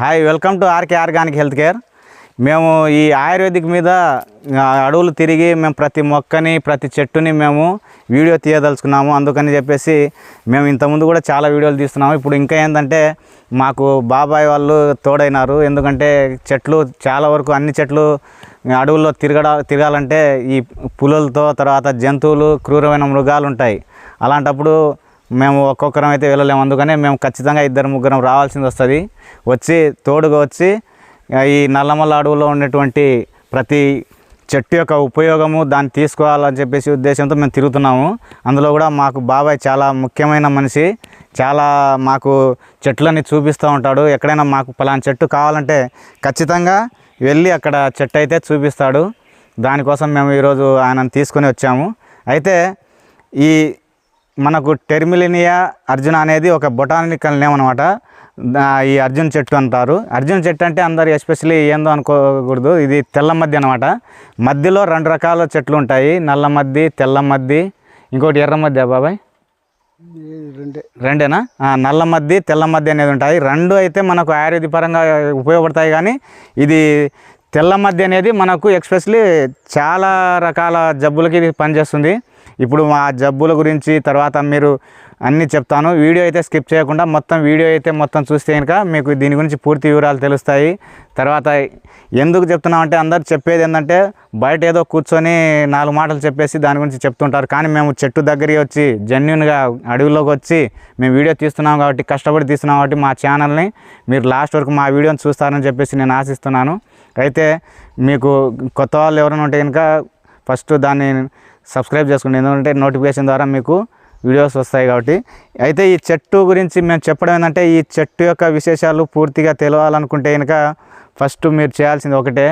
Hi welcome to R K organic health care. మేము ఈ ayurvedic మీద అడవులు తిరిగి మేము ప్రతి మొక్కని ప్రతి చెట్టుని మేము వీడియో తీయదలుచుకున్నాము. అందుకని చెప్పేసి మేము ఇంతకుముందు కూడా చాలా వీడియోలు తీస్తున్నాము. ఇప్పుడు ఇంకా ఏంటంటే మాకు బాబాయ్ వాళ్ళు తోడైనారు. ఎందుకంటే చెట్లు చాలా వరకు అన్ని చెట్లు అడవుల్లో తిరగడ తిరగాలంటే ఈ పులులతో తర్వాత జంతువులు క్రూరమైన మృగాలు ఉంటాయి. అలాంటప్పుడు మేము ఒక్కొక్కరం అయితే వెళ్ళలేము. అందుకనే మేము ఖచ్చితంగా ఇద్దరు ముగ్గురం రావాల్సింది వస్తుంది. వచ్చి తోడుగా వచ్చి ఈ నల్లమల్ల అడవులో ఉన్నటువంటి ప్రతి చెట్టు యొక్క ఉపయోగము దాన్ని తీసుకోవాలని చెప్పేసి ఉద్దేశంతో మేము తిరుగుతున్నాము. అందులో కూడా మాకు బాబాయ్ చాలా ముఖ్యమైన మనిషి. చాలా మాకు చెట్లని చూపిస్తూ ఉంటాడు. ఎక్కడైనా మాకు పలానా చెట్టు కావాలంటే ఖచ్చితంగా వెళ్ళి అక్కడ చెట్టు అయితే చూపిస్తాడు. దానికోసం మేము ఈరోజు ఆయనను తీసుకొని వచ్చాము. అయితే ఈ మనకు టెర్మిలినియా అర్జున అనేది ఒక బొటానికల్ నేమ్ అనమాట ఈ అర్జున్ చెట్టు అంటారు. అర్జున్ చెట్టు అంటే అందరు ఎస్పెషలీ ఏందో అనుకోకూడదు. ఇది తెల్ల మద్ది అనమాట మధ్యలో రెండు రకాల చెట్లు ఉంటాయి. నల్ల మద్ది తెల్ల మద్ది ఇంకోటి ఎర్ర మద్ది బాబాయ్? రెండే. రెండేనా? నల్ల మద్ది తెల్ల మద్ది అనేది ఉంటాయి. రెండు అయితే మనకు ఆయుర్వేద పరంగా ఉపయోగపడతాయి కానీ ఇది తెల్ల మద్ది అనేది మనకు ఎక్స్పెషలీ చాలా రకాల జబ్బులకి ఇది పనిచేస్తుంది. ఇప్పుడు మా జబ్బుల గురించి తర్వాత మీరు అన్నీ చెప్తాను. వీడియో అయితే స్కిప్ చేయకుండా మొత్తం వీడియో అయితే మొత్తం చూస్తే కనుక మీకు దీని గురించి పూర్తి వివరాలు తెలుస్తాయి. తర్వాత ఎందుకు చెప్తున్నామంటే అందరు చెప్పేది ఏంటంటే బయట ఏదో కూర్చొని నాలుగు మాటలు చెప్పేసి దాని గురించి చెప్తుంటారు. కానీ మేము చెట్టు దగ్గరికి వచ్చి జెన్యున్గా అడవిలోకి వచ్చి మేము వీడియో తీస్తున్నాం కాబట్టి కష్టపడి తీస్తున్నాం కాబట్టి మా ఛానల్ని మీరు లాస్ట్ వరకు మా వీడియోని చూస్తారని చెప్పేసి నేను ఆశిస్తున్నాను. అయితే మీకు కొత్త వాళ్ళు ఎవరైనా ఉంటే కనుక ఫస్ట్ దాన్ని సబ్స్క్రైబ్ చేసుకోండి ఎందుకంటే నోటిఫికేషన్ ద్వారా మీకు వీడియోస్ వస్తాయి కాబట్టి. అయితే ఈ చెట్టు గురించి మేము చెప్పడం ఏంటంటే ఈ చెట్టు యొక్క విశేషాలు పూర్తిగా తెలవాలనుకుంటే కనుక ఫస్ట్ మీరు చేయాల్సింది ఒకటే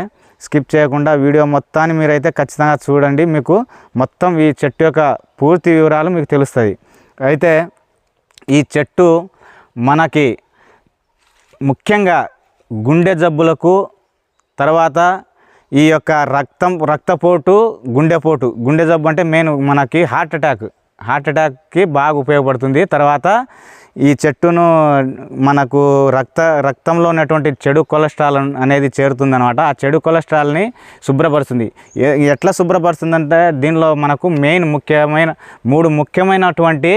స్కిప్ చేయకుండా వీడియో మొత్తాన్ని మీరైతే ఖచ్చితంగా చూడండి. మీకు మొత్తం ఈ చెట్టు యొక్క పూర్తి వివరాలు మీకు తెలుస్తుంది అయితే ఈ చెట్టు మనకి ముఖ్యంగా గుండె జబ్బులకు తర్వాత ఈ యొక్క రక్తం రక్తపోటు గుండెపోటు. గుండె జబ్బు అంటే మెయిన్ మనకి హార్ట్ అటాక్ హార్ట్ అటాక్కి బాగా ఉపయోగపడుతుంది. తర్వాత ఈ చెట్టును మనకు రక్త రక్తంలో ఉన్నటువంటి చెడు కొలెస్ట్రాల్ అనేది చేరుతుందనమాట ఆ చెడు కొలెస్ట్రాల్ని శుభ్రపరుస్తుంది. ఎట్లా శుభ్రపరుస్తుందంటే దీనిలో మనకు మెయిన్ ముఖ్యమైన మూడు ముఖ్యమైనటువంటి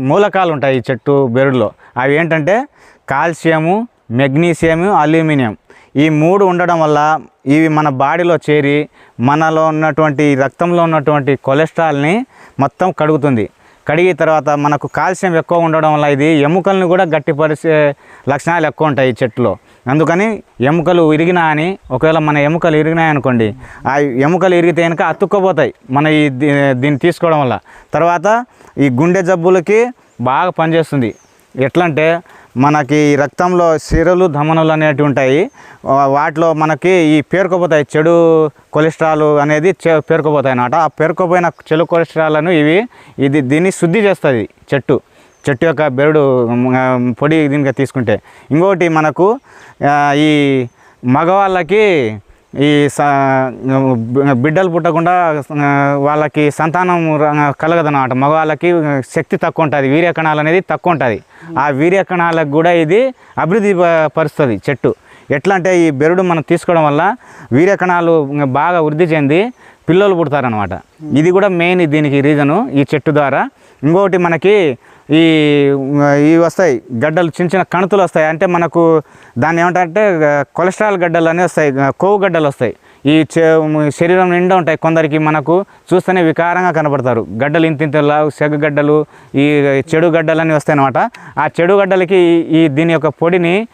మూలకాలు ఉంటాయి ఈ చెట్టు బెరడులో. అవి ఏంటంటే కాల్షియము మెగ్నీషియము అల్యూమినియం. ఈ మూడు ఉండడం వల్ల ఇవి మన బాడీలో చేరి మనలో ఉన్నటువంటి రక్తంలో ఉన్నటువంటి కొలెస్ట్రాల్ని మొత్తం కడుగుతుంది. కడిగిన తర్వాత మనకు కాల్షియం ఎక్కువ ఉండడం వల్ల ఇది ఎముకలను కూడా గట్టిపరిచే లక్షణాలు ఎక్కువ ఉంటాయి ఈ చెట్టులో. అందుకని ఎముకలు ఇరిగినా అని ఒకవేళ మన ఎముకలు ఇరిగినాయి అనుకోండి ఆ ఎముకలు ఇరిగితే కనుక అతుక్కోపోతాయి మన ఈ దీ- దీన్ని తీసుకోవడం వల్ల. తర్వాత ఈ గుండె జబ్బులకి బాగా పనిచేస్తుంది. ఎట్లా అంటే మనకి ఈ రక్తంలో సిరలు ధమనులు అనేటివి ఉంటాయి. వాటిలో మనకి ఈ పేరుకుపోతాయి. చెడు కొలెస్ట్రాల్ అనేది చే- పేరుకుపోతాయి అన్నమాట. ఆ పేరుకుపోయిన చెడు కొలెస్ట్రాల్ను ఇవి ఇది దీన్ని శుద్ధి చేస్తుంది చెట్టు. చెట్టు యొక్క బెరడు పొడి దీనికి తీసుకుంటే. ఇంకోటి మనకు ఈ మగవాళ్ళకి ఈ బిడ్డలు పుట్టకుండా వాళ్ళకి సంతానం కలగదన్నమాట. మగవాళ్ళకి శక్తి తక్కువ ఉంటుంది వీర్యకణాలు అనేది తక్కువ ఉంటుంది ఆ వీర్యకణాలకు కూడా ఇది అభివృద్ధి పరుస్తుంది చెట్టు. ఎట్లా అంటే ఈ బెరడు మనం తీసుకోవడం వల్ల వీర్యకణాలు బాగా వృద్ధి చెంది పిల్లలు పుడతారనమాట ఇది కూడా మెయిన్ దీనికి రీజను ఈ చెట్టు ద్వారా. ఇంకొకటి మనకి ఈ ఇవి వస్తాయి గడ్డలు చిన్న చిన్న కణుతులు వస్తాయి. అంటే మనకు దాన్ని ఏమంటారంటే కొలెస్ట్రాల్ గడ్డలు అనేవి వస్తాయి. కొవ్వు గడ్డలు వస్తాయి. ఈ చె- శరీరం నిండా ఉంటాయి. కొందరికి మనకు చూస్తేనే వికారంగా కనబడతారు. గడ్డలు ఇంత ఇంతలా సెగ గడ్డలు ఈ చెడు గడ్డలు అని వస్తాయన్నమాట ఆ చెడు గడ్డలకి ఈ- దీని యొక్క పొడిని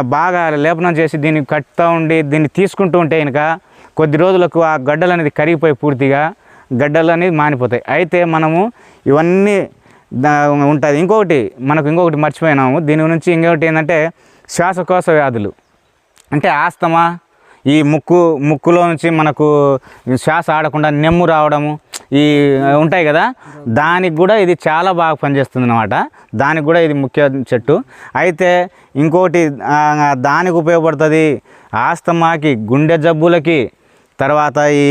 బాగా లేపనం చేసి దీన్ని కట్టుతూ ఉండి దీన్ని తీసుకుంటూ ఉంటే కనుక కొద్ది రోజులకు ఆ గడ్డలు అనేది కరిగిపోయి పూర్తిగా గడ్డలు అనేది మానిపోతాయి. అయితే మనము ఇవన్నీ ఉంటుంది ఇంకొకటి మనకు ఇంకొకటి మర్చిపోయినాము. దీని గురించి ఇంకొకటి ఏంటంటే శ్వాసకోశ వ్యాధులు. అంటే ఆస్తమా ఈ ముక్కు ముక్కులో నుంచి మనకు శ్వాస ఆడకుండా నెమ్ము రావడము ఈ ఉంటాయి కదా? దానికి కూడా ఇది చాలా బాగా పనిచేస్తుంది అనమాట దానికి కూడా ఇది ముఖ్య చెట్టు. అయితే ఇంకోటి దానికి ఉపయోగపడుతుంది ఆస్తమాకి గుండె జబ్బులకి తర్వాత ఈ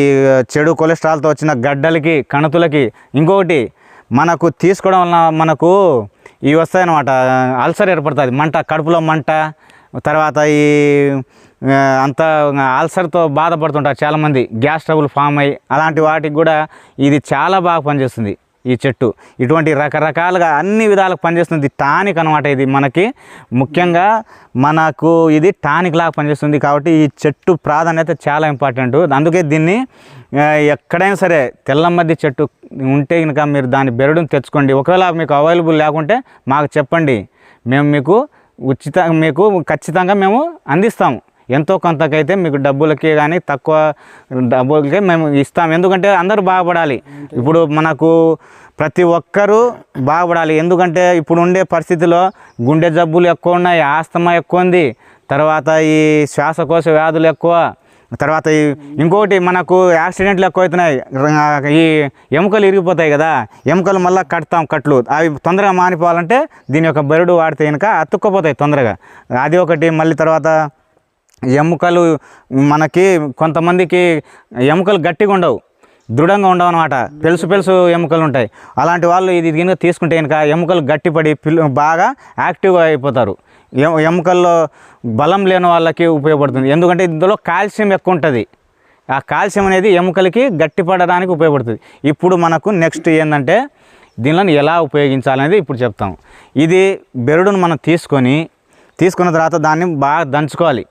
చెడు కొలెస్ట్రాల్తో వచ్చిన గడ్డలకి కణతులకి ఇంకొకటి మనకు తీసుకోవడం వలన మనకు ఇవి వస్తాయన్నమాట. అల్సర్ ఏర్పడుతుంది. మంట కడుపులో మంట తర్వాత ఈ అంత అంతా అల్సర్తో బాధపడుతుంటారు చాలామంది. గ్యాస్ ట్రబుల్ ఫామ్ అయ్యి అలాంటి వాటికి కూడా ఇది చాలా బాగా పనిచేస్తుంది. ఈ చెట్టు. ఇటువంటి రకరకాలుగా అన్ని విధాలకు పనిచేస్తుంది. టానిక్ అనమాట ఇది మనకి. ముఖ్యంగా మనకు ఇది టానిక్ లాగా పనిచేస్తుంది కాబట్టి ఈ చెట్టు ప్రాధాన్యత చాలా ఇంపార్టెంట్. అందుకే దీన్ని ఎక్కడైనా సరే తెల్లమద్ది చెట్టు ఉంటే కనుక మీరు దాని బెరడుని తెచ్చుకోండి. ఒకవేళ మీకు అవైలబుల్ లేకుంటే మాకు చెప్పండి. మేము మీకు ఉచిత మీకు ఖచ్చితంగా మేము అందిస్తాము. ఎంతో కొంతకైతే మీకు డబ్బులకే కానీ తక్కువ డబ్బులకే మేము ఇస్తాం. ఎందుకంటే అందరూ బాగుపడాలి. ఇప్పుడు మనకు ప్రతి ఒక్కరూ బాగుపడాలి. ఎందుకంటే ఇప్పుడు ఉండే పరిస్థితిలో గుండె జబ్బులు ఎక్కువ ఉన్నాయి ఆస్తమా ఎక్కువ ఉంది. తర్వాత ఈ శ్వాసకోశ వ్యాధులు ఎక్కువ. తర్వాత ఇంకోటి ఇంకొకటి మనకు యాక్సిడెంట్లు ఎక్కువ అవుతున్నాయి. ఈ ఎముకలు ఇరిగిపోతాయి కదా ఎముకలు మళ్ళీ కడతాం కట్లు. అవి తొందరగా మానిపోవాలంటే దీని యొక్క బెరడు వాడితే కనుక అతుక్కుపోతాయి తొందరగా. అది ఒకటి మళ్ళీ తర్వాత ఎముకలు మనకి కొంతమందికి ఎముకలు గట్టిగా ఉండవు దృఢంగా ఉండవు అనమాట పెలుసు పెలుసు ఎముకలు ఉంటాయి. అలాంటి వాళ్ళు ఇది కనుక తీసుకుంటే కనుక ఎముకలు గట్టిపడి పిల్ బాగా యాక్టివ్గా అయిపోతారు. ఎముకల్లో బలం లేని వాళ్ళకి ఉపయోగపడుతుంది. ఎందుకంటే ఇందులో కాల్షియం ఎక్కువ ఉంటుంది. ఆ కాల్షియం అనేది ఎముకలకి గట్టిపడడానికి ఉపయోగపడుతుంది. ఇప్పుడు మనకు నెక్స్ట్ ఏంటంటే దీనిలో ఎలా ఉపయోగించాలనేది ఇప్పుడు చెప్తాం. ఇది బెరడును మనం తీసుకొని తీసుకున్న తర్వాత దాన్ని బాగా దంచుకోవాలి.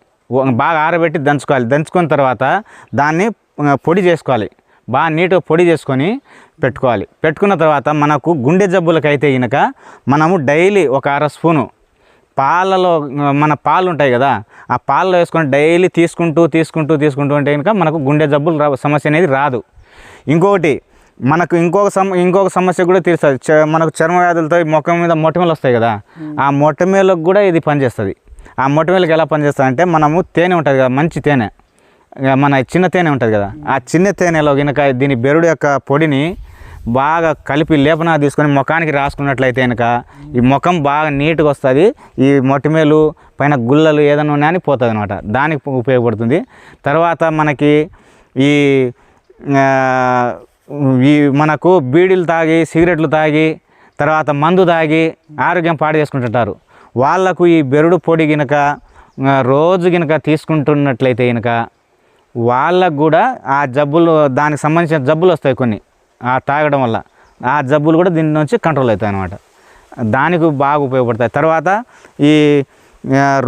బాగా ఆరబెట్టి దంచుకోవాలి. దంచుకున్న తర్వాత దాన్ని పొడి చేసుకోవాలి. బాగా నీట్గా పొడి చేసుకొని పెట్టుకోవాలి. పెట్టుకున్న తర్వాత మనకు గుండె జబ్బులకైతే కనుక మనము డైలీ ఒక అర స్పూను పాలలో మన పాలు ఉంటాయి కదా ఆ పాలలో వేసుకొని డైలీ తీసుకుంటూ తీసుకుంటూ తీసుకుంటూ ఉంటే కనుక మనకు గుండె జబ్బులు రా సమస్య అనేది రాదు. ఇంకొకటి మనకు ఇంకొక సమ ఇంకొక సమస్య కూడా తీరుస్తుంది. చ- మనకు చర్మ వ్యాధులతో ముఖం మీద మొటిమలు వస్తాయి కదా ఆ మొటిమలకు కూడా ఇది పనిచేస్తుంది. ఆ మొటిమలకు ఎలా పనిచేస్తుంది అంటే మనము తేనె ఉంటుంది కదా మంచి తేనె. ఇక మన చిన్న తేనె ఉంటుంది కదా ఆ చిన్న తేనెలో కనుక దీని బెరుడు యొక్క పొడిని బాగా కలిపి లేపన తీసుకొని ముఖానికి రాసుకున్నట్లయితే కనుక ఈ ముఖం బాగా నీట్గా వస్తుంది ఈ మొటిమేలు పైన గుల్లలు ఏదైనా ఉన్నాయని పోతుంది అనమాట దానికి ఉపయోగపడుతుంది. తర్వాత మనకి ఈ ఈ మనకు బీడీలు తాగి సిగరెట్లు తాగి తర్వాత మందు తాగి ఆరోగ్యం పాడు చేసుకుంటుంటారు. వాళ్ళకు ఈ బెరుడు పొడి గినక రోజు గినక తీసుకుంటున్నట్లయితే గినక వాళ్ళకు కూడా ఆ జబ్బులు దానికి సంబంధించిన జబ్బులు వస్తాయి కొన్ని ఆ తాగడం వల్ల. ఆ జబ్బులు కూడా దీని నుంచి కంట్రోల్ అవుతాయి అన్నమాట. దానికి బాగా ఉపయోగపడతాయి. తర్వాత ఈ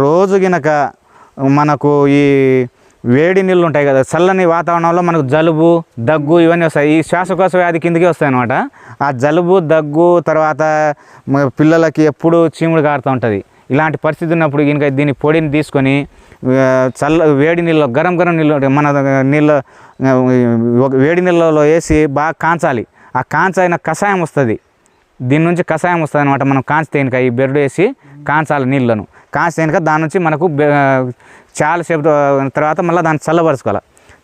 రోజు గినక మనకు ఈ వేడి నీళ్ళు ఉంటాయి కదా చల్లని వాతావరణంలో మనకు జలుబు దగ్గు ఇవన్నీ వస్తాయి. ఈ శ్వాసకోశ వ్యాధి కిందకి వస్తాయి అనమాట ఆ జలుబు దగ్గు తర్వాత పిల్లలకి ఎప్పుడు చీముడు కారుతూ ఉంటుంది. ఇలాంటి పరిస్థితి ఉన్నప్పుడు కనుక దీని పొడిని తీసుకొని చల్ల వేడి నీళ్ళు గరం గరం నీళ్ళు మన నీళ్ళ వేడి నీళ్ళలో వేసి బాగా కాంచాలి. ఆ కాంచైన కషాయం వస్తుంది. దీని నుంచి కషాయం వస్తుంది అనమాట మనం కాంచితే కనుక ఈ బెరడు వేసి కాంచాలి నీళ్ళను. కాంచితే కనుక దాని నుంచి మనకు బె- చాలాసేపు తర్వాత మళ్ళీ దాన్ని చల్లబరుచుకోవాలి.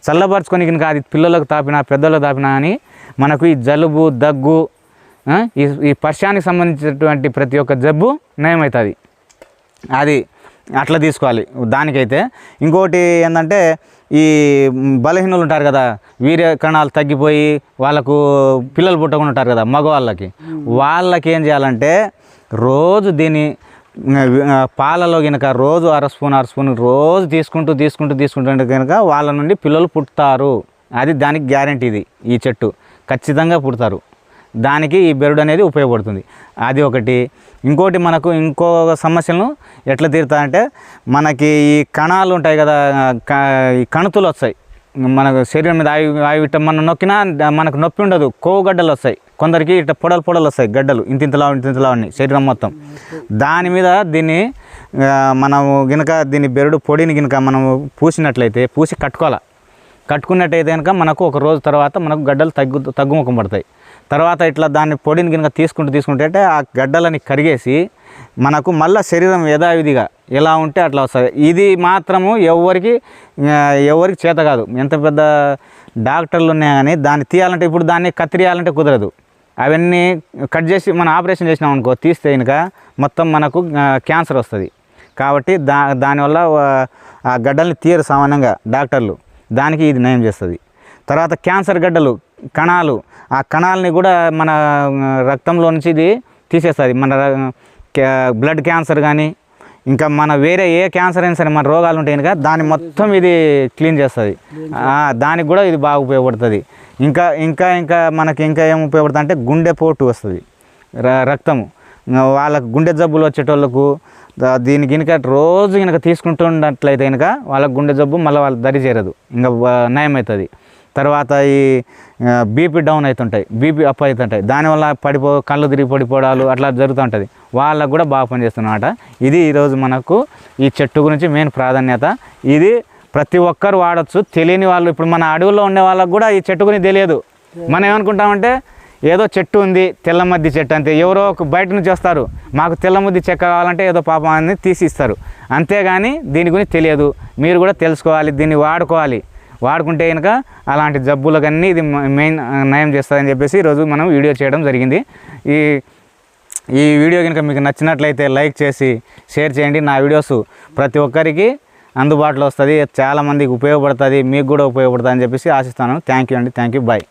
చల్లబరుచుకొని కనుక అది పిల్లలకు తాపినా పెద్దలకు తాపినా అని మనకు ఈ జలుబు దగ్గు ఈ ఈ పర్షానికి సంబంధించినటువంటి ప్రతి ఒక్క జబ్బు నయమవుతుంది. అది అట్లా తీసుకోవాలి దానికైతే. ఇంకోటి ఏంటంటే ఈ బలహీనులు ఉంటారు కదా వీర్య కణాలు తగ్గిపోయి వాళ్ళకు పిల్లలు పుట్టకుండా ఉంటారు కదా మగవాళ్ళకి. వాళ్ళకి ఏం చేయాలంటే రోజు దీన్ని పాలలో కనుక రోజు అర స్పూన్ అర స్పూన్ రోజు తీసుకుంటూ తీసుకుంటూ తీసుకుంటుంటే కనుక వాళ్ళ నుండి పిల్లలు పుడతారు. అది దానికి గ్యారంటీ ఇది ఈ చెట్టు. ఖచ్చితంగా పుడతారు. దానికి ఈ బెరడు అనేది ఉపయోగపడుతుంది. అది ఒకటి. ఇంకోటి మనకు ఇంకో సమస్యలను ఎట్లా తీరుతాయంటే మనకి ఈ కణాలు ఉంటాయి కదా క- ఈ కణుతులు వస్తాయి. మనకు శరీరం మీద ఆయి ఆయి ఇట్ట మనం నొక్కినా మనకు నొప్పి ఉండదు. కొవ్వు గడ్డలు వస్తాయి. కొందరికి ఇట్ట పొడలు పొడలు వస్తాయి గడ్డలు. ఇంత ఇంతలా ఇంత ఉన్నాయి శరీరం మొత్తం. దాని మీద దీన్ని మనము గినక దీని బెరడు పొడిని గినక మనము పూసినట్లయితే పూసి కట్టుకోవాలి. కట్టుకున్నట్టయితే కనుక మనకు ఒక రోజు తర్వాత మనకు గడ్డలు తగ్గు తగ్గుముఖం పడతాయి. తర్వాత ఇట్లా దాన్ని పొడిని కనుక తీసుకుంటూ తీసుకుంటే ఆ గడ్డలని కరిగేసి మనకు మళ్ళీ శరీరం యథావిధిగా ఎలా ఉంటే అట్లా వస్తుంది. ఇది మాత్రము ఎవరికి ఎవరికి చేత కాదు. ఎంత పెద్ద డాక్టర్లు ఉన్నాయి కానీ దాన్ని తీయాలంటే ఇప్పుడు దాన్ని కత్తిరియాలంటే కుదరదు. అవన్నీ కట్ చేసి మనం ఆపరేషన్ చేసినాం అనుకో తీస్తే కనుక మొత్తం మనకు క్యాన్సర్ వస్తుంది. కాబట్టి దా దానివల్ల ఆ, గడ్డల్ని తీయరు సామాన్యంగా డాక్టర్లు. దానికి ఇది నయం చేస్తుంది. తర్వాత క్యాన్సర్ గడ్డలు కణాలు ఆ కణాలని కూడా మన రక్తంలో నుంచి ఇది తీసేస్తుంది. మన ర- బ్లడ్ క్యాన్సర్ కానీ ఇంకా మన వేరే ఏ క్యాన్సర్ అయినా సరే మన రోగాలు ఉంటాయి కనుక దాన్ని మొత్తం ఇది క్లీన్ చేస్తుంది. దానికి కూడా ఇది బాగా ఉపయోగపడుతుంది. ఇంకా ఇంకా ఇంకా మనకి ఇంకా ఏం ఉపయోగపడుతుంది అంటే గుండె పోటు వస్తుంది. రక్తము. ఇంకా వాళ్ళకు గుండె జబ్బులు వచ్చేటోళ్ళకు దీనికి దీని రోజు కనుక తీసుకుంటున్నట్లయితే కనుక వాళ్ళకు గుండె జబ్బు మళ్ళీ వాళ్ళు దరి చేరదు. ఇంకా నయం అవుతుంది తర్వాత ఈ బీపీ డౌన్ అవుతుంటాయి. బీపీ అప్ అవుతుంటాయి. దానివల్ల పడిపో కళ్ళు తిరిగి పడిపోవడాలు అట్లా జరుగుతుంటుంది వాళ్ళకు కూడా బాగా పనిచేస్తున్నమాట. ఇది ఈరోజు మనకు ఈ చెట్టు గురించి మెయిన్ ప్రాధాన్యత. ఇది ప్రతి ఒక్కరు వాడచ్చు. తెలియని వాళ్ళు ఇప్పుడు మన అడవుల్లో ఉండే వాళ్ళకు కూడా ఈ చెట్టు గురించి తెలియదు. మనం ఏమనుకుంటామంటే ఏదో చెట్టు ఉంది తెల్లమద్ది చెట్టు అంతే. ఎవరో ఒక బయట నుంచి వస్తారు. మాకు తెల్లమద్ది చెక్క కావాలంటే ఏదో పాపం అని తీసి ఇస్తారు అంతేగాని దీని గురించి తెలియదు. మీరు కూడా తెలుసుకోవాలి దీన్ని వాడుకోవాలి. వాడుకుంటే కనుక అలాంటి జబ్బులకన్నీ ఇది మెయిన్ నయం చేస్తుందని చెప్పేసి ఈరోజు మనం వీడియో చేయడం జరిగింది. ఈ ఈ వీడియో కనుక మీకు నచ్చినట్లయితే లైక్ చేసి షేర్ చేయండి. నా వీడియోస్ ప్రతి ఒక్కరికి అందుబాటులో వస్తుంది. చాలామందికి ఉపయోగపడుతుంది. మీకు కూడా ఉపయోగపడుతుంది అని చెప్పేసి ఆశిస్తాను థ్యాంక్ యూ అండి. Thank you bye